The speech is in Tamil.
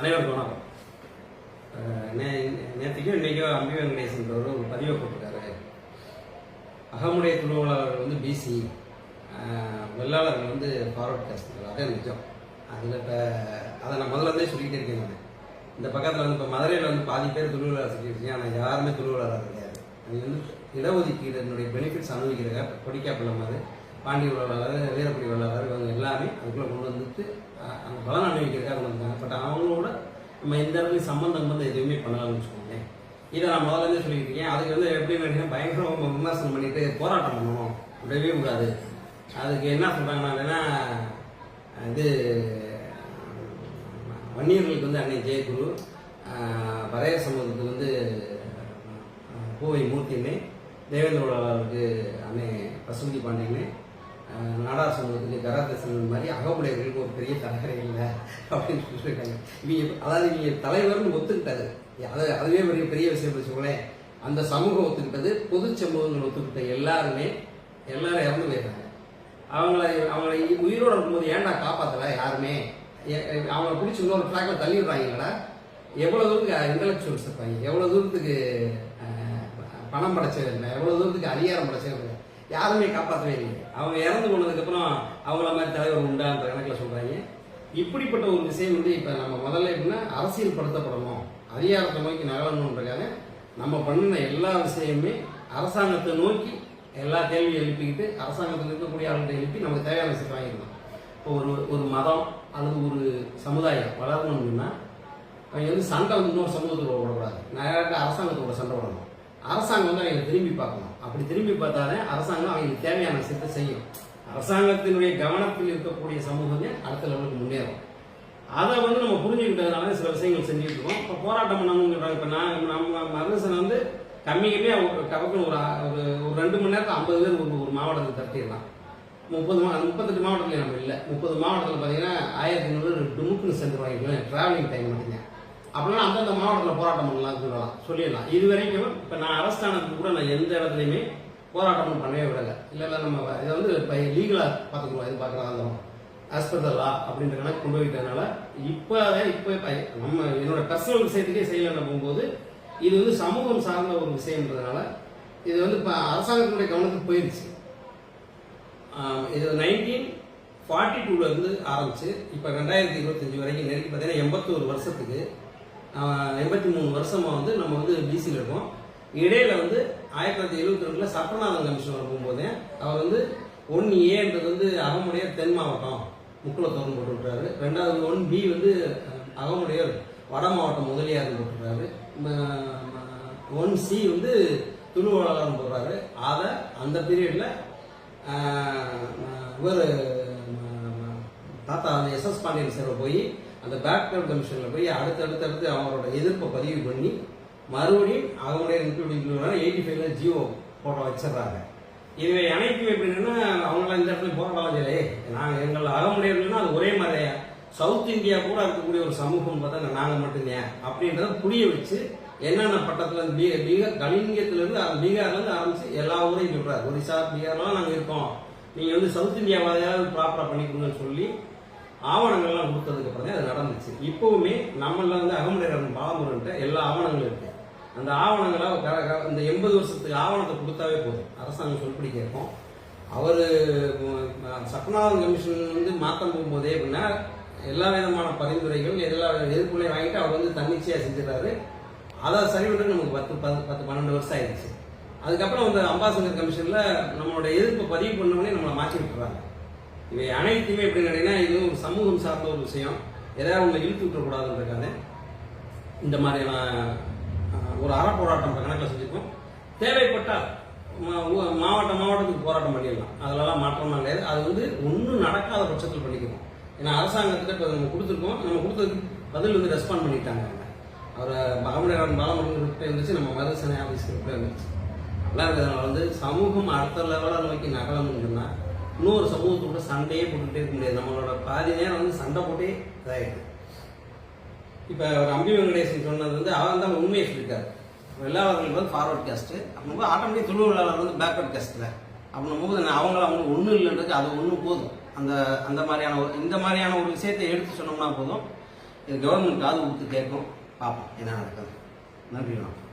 அனைவருக்கும் வணக்கம் நேற்றுக்கும் நே- அம்பி வெங்கடேசன்றவர் ஒரு பதிவை போட்டிருக்காரு. அகமுடைய திருவிழாளர்கள் வந்து பிசி வெள்ளாளர்கள் வந்து ஃபார்வர்ட் காஸ்ட் அதே நிஜம். அதில் இப்போ அதை நான் முதல்ல இருந்தே சொல்லிக்கிட்டே இருக்கேன் நான். இந்த பக்கத்தில் வந்து இப்போ மதுரையில் வந்து பாதி பேர் திருவிழாளர் சொல்லியிருக்கேன் ஆனால் யாருமே திருவிழாளர் கிடையாது. அது வந்து இடஒதுக்கீடுனுடைய பெனிஃபிட்ஸ் அனுபவிக்கிறதுக்காக கொடிக்காப்பிள்ள மாதிரி பாண்டி வேளாளர் வீரப்படி வேளாளர் இவங்க எல்லாமே அதுக்குள்ளே கொண்டு வந்துட்டு அஹ், அந்த பலன் வந்தாங்க பட் அவங்களோட நம்ம எந்த இடத்துலையும் சம்பந்தம் வந்து எதுவுமே பண்ணலாம்னு வச்சுக்கோங்களேன். இதை நான் முதல்ல இருந்தே சொல்லிட்டு இருக்கேன். அதுக்கு வந்து எப்படி நினைக்கிறேன் பயங்கரமாக விமர்சனம் பண்ணிட்டு போராட்டம் பண்ணணும். விடவே கூடாது. அதுக்கு என்ன சொல்கிறாங்கன்னா இது வன்னியர்களுக்கு வந்து அன்னை ஜெயகுரு ஆஹ், சமூகத்துக்கு வந்து பூவை மூர்த்தினே தேவேந்திர அன்னை பசுமதி பாண்டியன்னு நாடா நாடார் சமூகத்துக்கு சமூகம் மாதிரி அகமுடையர்களுக்கு ஒரு பெரிய தலைவரே இல்லை அப்படின்னு சொல்லியிருக்காங்க. இவங்க அதாவது இவங்க தலைவர்னு ஒத்துக்கிட்டாரு. அது அதுவே பெரிய பெரிய விஷயம் வச்சுக்கோங்களேன் அந்த சமூகம் ஒத்துக்கிட்டது பொது சமூகங்கள் ஒத்துக்கிட்ட எல்லாருமே எல்லாரும் இறந்து போயிடுறாங்க. அவங்கள அவங்கள உயிரோட இருக்கும்போது ஏன்டா காப்பாத்தல யாருமே? எ- அவங்கள பிடிச்சி இன்னொரு ட்ராக்ல தள்ளி எவ்வளோ தூரத்துக்கு இன்டலெக்சுவல்ஸ் இருப்பாங்க. எவ்வளோ தூரத்துக்கு பணம் பணம் படைச்சவங்க எவ்வளோ தூரத்துக்கு அதிகாரம் படைச்சது யாருமே காப்பாற்றவே இல்லை அவங்க இறந்து போனதுக்கப்புறம் அவங்கள மாதிரி தலைவர் உண்டான்ற கணக்கில் சொல்கிறாங்க இப்படிப்பட்ட ஒரு விஷயம் வந்து இப்போ நம்ம முதல்ல எப்படின்னா அரசியல் படுத்தப்படணும் அதிகாரத்தை நோக்கி நகரணுன்றக்காக நம்ம பண்ணின எல்லா விஷயமுமே அரசாங்கத்தை நோக்கி எல்லா கேள்வியும் எழுப்பிக்கிட்டு அரசாங்கத்தில் இருக்கக்கூடிய ஆளுகிட்ட எழுப்பி நமக்கு தேவையான விஷயத்தை வாங்கிடணும். இப்போ ஒரு ஒரு மதம் அல்லது ஒரு சமுதாயம் வளரணும்னா அவங்க வந்து சண்டை வந்து இன்னொரு சமூகத்தோட விடக்கூடாது நிறைய அரசாங்கத்தோட சண்டை விடணும் அரசாங்கம் வந்து அவங்க திரும்பி பார்க்கணும். அப்படி திரும்பி பார்த்தாலே அரசாங்கம் அவங்களுக்கு தேவையான விஷயத்தை செய்யும். அரசாங்கத்தினுடைய கவனத்தில் இருக்கக்கூடிய சமூகமே அடுத்த லெவலுக்கு முன்னேறும். அதை வந்து நம்ம புரிஞ்சுக்கிட்டதுனால சில விஷயங்கள் செஞ்சுட்டு இருக்கோம். இப்போ போராட்டம் பண்ணணுங்கிறாங்க. இப்போ நான் நம்ம மருதசன் வந்து கம்மி கம்மியா அவங்க கவக்கம் ஒரு ஒரு ஒரு ரெண்டு மணி நேரத்தில் ஐம்பது பேர் ஒரு ஒரு மாவட்டத்தை தட்டிடலாம். முப்பது மா முப்பத்தெட்டு மாவட்டத்தில் நம்ம இல்லை. முப்பது மாவட்டத்தில் பார்த்தீங்கன்னா ஆயிரத்தி ஐநூறு டுமுக்குன்னு சென்றுருவாங்க. ட்ராவலிங் டைம் மட்டும்தான். அப்படின்னா அந்தந்த மாவட்டத்தில் போராட்டம் பண்ணலாம் சொல்லலாம். சொல்லிடலாம். இது வரைக்கும் இப்போ நான் அரஸ்ட் ஆனதுக்கு கூட நான் எந்த இடத்துலையுமே போராட்டம் பண்ணவே விடலை. இல்லை இல்லை நம்ம இதை வந்து இப்போ லீகலாக பார்த்துக்குவோம் இது பார்க்கலாம் அந்த ஹாஸ்பிட்டலா அப்படின்ற கணக்கு கொண்டு போயிட்டதுனால இப்போ இப்போ நம்ம என்னோட பர்சனல் விஷயத்துக்கே செய்யலன்னு போகும்போது இது வந்து சமூகம் சார்ந்த ஒரு விஷயம்ன்றதுனால இது வந்து இப்போ அரசாங்கத்தினுடைய கவனத்துக்கு போயிருச்சு. இது நைன்டீன் ஃபார்ட்டி டூலேருந்து ஆரம்பிச்சு இப்போ ரெண்டாயிரத்தி இருபத்தஞ்சு வரைக்கும் நெருக்கி பார்த்தீங்கன்னா எண்பத்தோரு வருஷத்துக்கு எண்பத்தி மூணு வருஷமாக வந்து நம்ம வந்து பிசியில் இருக்கோம். இடையில வந்து ஆயிரத்தி தொள்ளாயிரத்தி எழுபத்தி ரெண்டில் சட்டநாதன் கமிஷனர் போகும்போதே அவர் வந்து ஒன் ஏன்றது வந்து அகமுடைய தென் மாவட்டம். முக்குளத்தோரம் போட்டு விட்டுறாரு ரெண்டாவது ஒன் பி வந்து அஹ், வட மாவட்டம் முதலியார் போட்டுறாரு ஒன் சி வந்து துணுவாளர்னு போடுறாரு. அதை அந்த பீரியடில் இவர் தாத்தா அந்த எஸ்எஸ் பாண்டியன் சார் போய் அந்த பேக்டர் கமிஷனில் போய் அடுத்தடுத்து அடுத்து அவரோட எதிர்ப்பை பதிவு பண்ணி மறுபடியும் அவங்களுடைய இன்க்ளூடிங் எயிட்டி ஃபைவ்ல ஜியோ போட்டோ வச்சிடுறாங்க. இவை அனைத்தும் எப்படின்னா அவங்களாம் இந்த இடத்துல போராடலாம் செய்யலையே. நாங்கள் எங்கள் அகமுடையர்கள்னா அது ஒரே மாதிரியா? சவுத் இந்தியா கூட இருக்கக்கூடிய ஒரு சமூகம் பார்த்தா நாங்கள் மட்டும்தான் அப்படின்றத புரிய வச்சு என்னென்ன பட்டத்தில் இருந்து பீகார் பீகார் கலிங்கத்திலிருந்து பீகார்லேருந்து ஆரம்பிச்சு எல்லா ஊரையும் சொல்கிறார் ஒரிசா பீகார்லாம் நாங்கள் இருக்கோம். நீங்கள் வந்து சவுத் இந்தியாவாதையாவது ப்ராப்பராக பண்ணிக்கணும்னு சொல்லி ஆவணங்கள்லாம் கொடுத்ததுக்கு அப்புறம் தான் அது நடந்துச்சு. இப்போவுமே நம்மள வந்து அகமுடையரன் பாலமுருகன்ட்ட எல்லா ஆவணங்களும் இருக்கு. அந்த ஆவணங்களை அவர் இந்த எண்பது வருஷத்துக்கு ஆவணத்தை கொடுத்தாவே போதும். அரசாங்கம் சொல்படி கேட்கும். அவர் சத்யநாதன் கமிஷன் வந்து மாற்றம் போகும்போதே அப்படின்னா எல்லா விதமான பரிந்துரைகள் எல்லா எதிர்ப்புகளையும் வாங்கிட்டு அவர் வந்து தன்னிச்சையாக செஞ்சிடறாரு. அதை சரி நமக்கு பத்து பத்து பத்து பன்னெண்டு வருஷம் ஆயிடுச்சு. அதுக்கப்புறம் வந்து அம்பாசங்கர் கமிஷனில் நம்மளோட எதிர்ப்பை பதிவு பண்ணவொடனே நம்மளை மாற்றி விட்டுறாங்க இவை அனைத்துமே எப்படி கேட்டீங்கன்னா இது ஒரு சமூகம் சார்ந்த ஒரு விஷயம். எதாவது உங்களை இழுத்து விட்டுறக்கூடாதுன்றக்காக இந்த மாதிரியான ஒரு அறப்போராட்டம் கணக்கில் செஞ்சுருக்கோம். தேவைப்பட்டால் மா- மாவட்ட மாவட்டத்துக்கு போராட்டம் பண்ணிடலாம். அதிலலாம் மாற்றம்லாம் கிடையாது. அது வந்து ஒன்றும் நடக்காத பட்சத்தில் பண்ணிக்கிறோம். ஏன்னா அரசாங்கத்தில் இப்போ நம்ம கொடுத்துருக்கோம். நம்ம கொடுத்ததுக்கு பதில் வந்து ரெஸ்பாண்ட் பண்ணிட்டாங்க அவர் பாமனரான் பாலமுருகன் இருந்துச்சு. நம்ம மருதசனை ஆஃபீஸ் இருந்துச்சு நல்லா இருக்கிறதுனால வந்து சமூகம் அடுத்த லெவலில் நோக்கி நகலம்னு சொன்னால் இன்னொரு சமூகத்தோட சண்டையே போட்டுக்கிட்டே இருக்க முடியாது. நம்மளோட பாதி நேரம் வந்து சண்டை போட்டே இதாகிடுது இப்போ ஒரு அம்பி வெங்கடேசன் சொன்னது வந்து அவர் தான் உண்மையை சொல்லியிருக்காரு. வெள்ளாளர்கள் வந்து ஃபார்வர்ட் காஸ்ட்டு அப்படின்போது ஆட்டோமேட்டிக் தொழிலாளர் வந்து பேக்வர்ட் காஸ்ட்டில் அப்படிங்கும்போது நான் அவங்கள அவங்க ஒன்றும் இல்லைன்றது அது ஒன்றும் போதும். அந்த அந்த மாதிரியான ஒரு இந்த மாதிரியான ஒரு விஷயத்தை எடுத்து சொன்னோம்னா போதும். இது கவர்மெண்ட் காது கொடுத்து கேட்கும். பார்ப்போம். என்ன நடக்குது. நன்றி வணக்கம்.